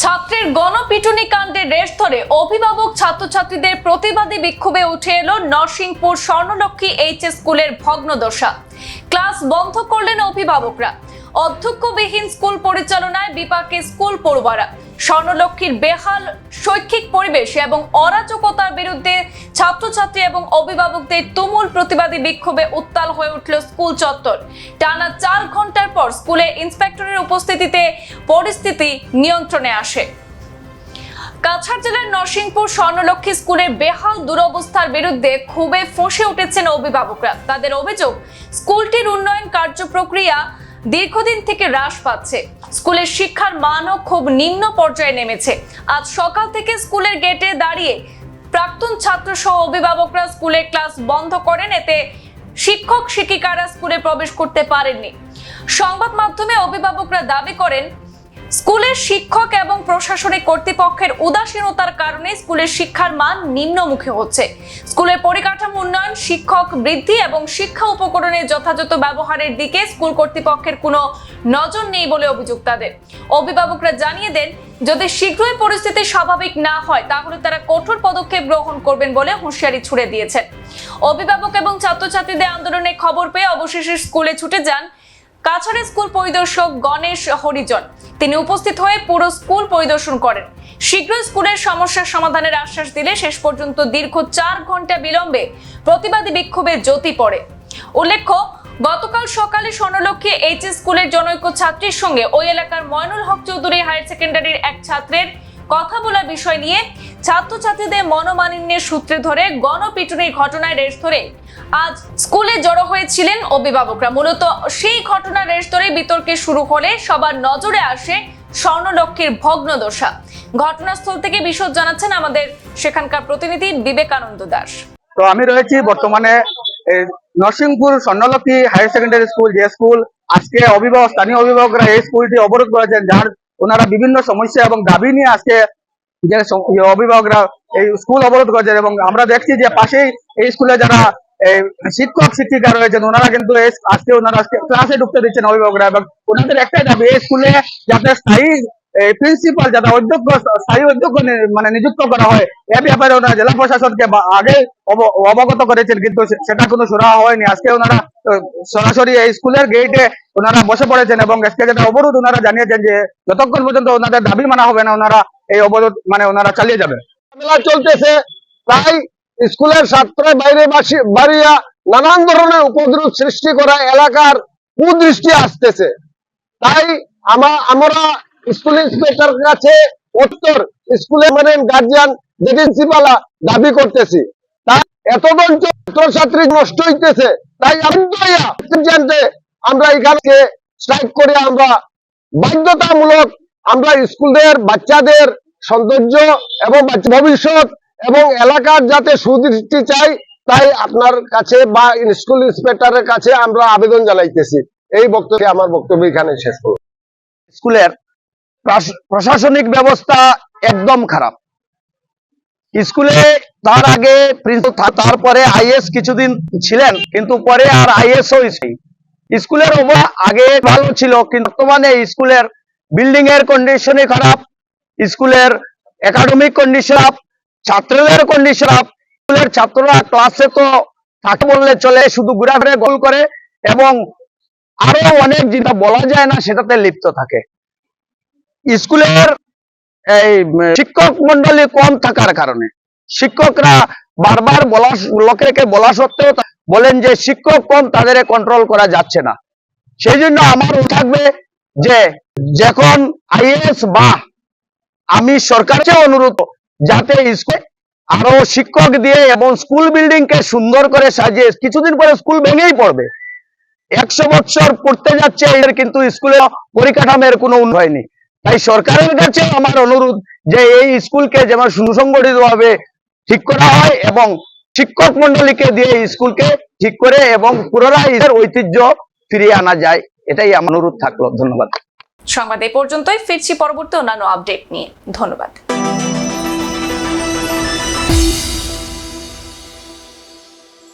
ছাত্রের গণপিটুনি কাণ্ডে রেশ ধরে অভিভাবক ছাত্রছাত্রীদের প্রতিবাদী বিক্ষোভে উঠে এলো নরসিংপুর স্বর্ণলক্ষ্মী এইচ এস স্কুলের ভগ্নদশা। ক্লাস বন্ধ করলেন অভিভাবকরা। অধ্যক্ষবিহীন স্কুল পরিচালনায় বিপাকে স্কুল পড়ুয়ারা। স্বর্ণলক্ষ্মীর বেহাল শৈক্ষিক পরিবেশ এবং অরাজকতার বিরুদ্ধে ছাত্রছাত্রী এবং অভিভাবকদের তুমুল প্রতিবাদী বিক্ষোভে উত্তাল হয়ে উঠল স্কুল চত্বর। টানা চার ঘণ্টার পর স্কুলে ইন্সপেক্টরের উপস্থিতিতে পরিস্থিতি নিয়ন্ত্রণে আসে। কাছাড় জেলার নরসিংপুর স্বর্ণলক্ষ্মী স্কুলের বেহাল দুরবস্থার বিরুদ্ধে ক্ষোভে ফসে উঠেছেন অভিভাবকরা। তাদের অভিযোগ, স্কুলটির উন্নয়ন কার্য প্রক্রিয়া দীর্ঘদিন থেকে হ্রাস পাচ্ছে। স্কুলের শিক্ষার মানও খুব নিম্ন পর্যায়ে নেমেছে। আজ সকাল থেকে স্কুলের গেটে দাঁড়িয়ে প্রাক্তন ছাত্র সহ অভিভাবকরা স্কুলের ক্লাস বন্ধ করেন। এতে শিক্ষক শিক্ষিকারা স্কুলে প্রবেশ করতে পারেননি। সংবাদ মাধ্যমে অভিভাবকরা দাবি করেন স্কুলের শিক্ষক এবং প্রশাসনিক কর্তৃপক্ষের উদাসীনতার কারণে স্কুলের শিক্ষার মান নিম্নমুখী হচ্ছে। স্কুলের পরিকাঠামো উন্নয়ন, শিক্ষক বৃদ্ধি এবং শিক্ষা উপকরণের যথাযথ ব্যবহারের দিকে স্কুল কর্তৃপক্ষের কোনো নজর নেই বলে অভিযোগ তাদের। অভিভাবকরা জানিয়ে দেন, যদি শীঘ্রই পরিস্থিতি স্বাভাবিক না হয়, তাহলে তারা কঠোর পদক্ষেপ গ্রহণ করবেন বলে হুঁশিয়ারি ছুড়ে দিয়েছেন অভিভাবক এবং ছাত্রছাত্রীদের আন্দোলনের খবর পেয়ে অবশেষে স্কুলে ছুটে যান কাছাড়ে স্কুল পরিদর্শক গণেশ হরিজন। তিনি উপস্থিত হয়ে পুরো স্কুল পরিদর্শন করেন। শীঘ্রই স্কুলের সমস্যার সমাধানের আশ্বাস দিলে শেষ পর্যন্ত দীর্ঘ চার ঘণ্টা বিলম্বে প্রতিবাদী বিক্ষোভে জ্যোতি পড়ে। উল্লেখ্য, গতকাল সকালে স্বর্ণলক্ষ্মী এইচ এস স্কুলের জনৈক ছাত্রীর সঙ্গে ওই এলাকার ময়নুল হক চৌধুরী হায়ার সেকেন্ডারির এক ছাত্রের কথা বলার বিষয় নিয়ে ছাত্রছাত্রীদের মনোমালিন্যের সূত্রে ধরে গণপিটুনির ঘটনায় রেশ ধরে আজ স্কুলে জড়ো হয়েছিলেন অভিভাবকরা। মূলত সেই ঘটনার রেশ ধরে বিতর্কে শুরু হলে সবার নজরে আসে স্বর্ণলক্ষ্মীর ভগ্নদশা। ঘটনাস্থল থেকে বিশদ জানাচ্ছেন আমাদের সেখানকার প্রতিনিধি বিবেকানন্দ দাস। তো আমি রয়েছি বর্তমানে Narsinghpur Swarnalakshmi higher secondary school, যে স্কুল আজকে অভিভাবক, স্থানীয় অভিভাবকরা এই স্কুলটি অবরোধ করেছেন, যার ওনারা বিভিন্ন সমস্যা এবং দাবি নিয়ে আজকে যে অভিভাবকরা এই স্কুল অবরোধ করছেন এবং আমরা দেখছি যে পাশেই এই স্কুলে যারা শিক্ষক, শিক্ষিকা রয়েছেন, ওনারা কিন্তু আজকে ওনারা ক্লাসে ঢুকতে দিচ্ছেন অভিভাবকরা এবং ওনাদের একটাই দাবি, এই স্কুলে যাতে স্থায়ী প্রিন্সিপাল যাতে অধ্যক্ষ, স্থায়ী অধ্যক্ষ মানে নিযুক্ত করা হয়, এ ব্যাপারে ওনারা জেলা প্রশাসনকে আগে অবগত করেছেন, কিন্তু সেটা কোনো সুরাহা হয়নি। আজকে ওনারা সরাসরি এই স্কুলের গেটে ওনারা বসে পড়েছেন এবং আজকে যেটা অবরোধ ওনারা জানিয়েছেন যে, যতক্ষণ পর্যন্ত ওনাদের দাবি মানা হবে না, ওনারা এই অবরোধ মানে ওনারা চালিয়ে যাবেন। মেলা চলতেছে, তাই স্কুলের ছাত্র বাইরে বাড়িয়া নানান ধরনের উপদ্রব সৃষ্টি করা এলাকার কুদৃষ্টি আসতেছে। তাই আমরা স্কুল ইন্সপেক্টর কাছে উত্তর, স্কুলের মানে গার্জিয়ান প্রিন্সিপালা দাবি করতেছি। তাই এতজন ছাত্রছাত্রী নষ্ট হইতেছে, তাই জানতে আমরা এখানে স্ট্রাইক করে আমরা বাধ্যতামূলক আমরা স্কুলের বাচ্চাদের সৌন্দর্য এবং ভবিষ্যৎ এবং এলাকার যাতে সুদৃষ্টি চাই, তাই আপনার কাছে বা স্কুল ইন্সপেক্টরের কাছে আমরা আবেদন জানাইতেছি। এই বক্তব্যে আমার বক্তব্য এখানে শেষ করব। স্কুলের প্রশাসনিক ব্যবস্থা একদম খারাপ। স্কুলে তার আগে তারপরে আইএস কিছুদিন ছিলেন, কিন্তু পরে আর আইএস স্কুলের আগে ভালো ছিল, কিন্তু বর্তমানে স্কুলের বিল্ডিং এর কন্ডিশনই খারাপ, স্কুলের একাডেমিক কন্ডিশন ছাত্রদের কন্ডিশন স্কুলের ছাত্ররা ক্লাসে তো থাকে বললে চলে, শুধু ঘুরে গোল করে, এবং আরও অনেক যেটা বলা যায় না, সেটাতে লিপ্ত থাকে। স্কুলের এই শিক্ষক মন্ডলী কম থাকার কারণে। শিক্ষকরা বারবার বলা লোকেকে বলা সত্ত্বেও বলেন যে শিক্ষক কম তাদের কন্ট্রোল করা যাচ্ছে না। সেই জন্য আমার থাকবে যে যখন আইএস বা আমি সরকারকে অনুরোধ যাতে স্কুলে আরও শিক্ষক দিয়ে এবং স্কুল বিল্ডিং কে সুন্দর করে সাজিয়ে, কিছুদিন পরে স্কুল ভেঙেই পড়বে। একশো বছর পড়তে যাচ্ছে এর কিন্তু স্কুলে পরিকাঠামের কোনো উন্নয়ন তাই সরকারের কাছে আমার অনুরোধ যে এই স্কুলকে যেমন সুসংগঠিত ভাবে ঠিক করা হয় এবং শিক্ষক মন্ডলীকে দিয়ে স্কুলকে ঠিক করে এবং পুনরায় এদের ঐতিহ্য ফিরিয়ে আনা যায়, এটাই আমার অনুরোধ থাকল। ধন্যবাদ। সংবাদ এই পর্যন্তই। ফিরছি পরবর্তী অন্যান্য আপডেট নিয়ে। ধন্যবাদ।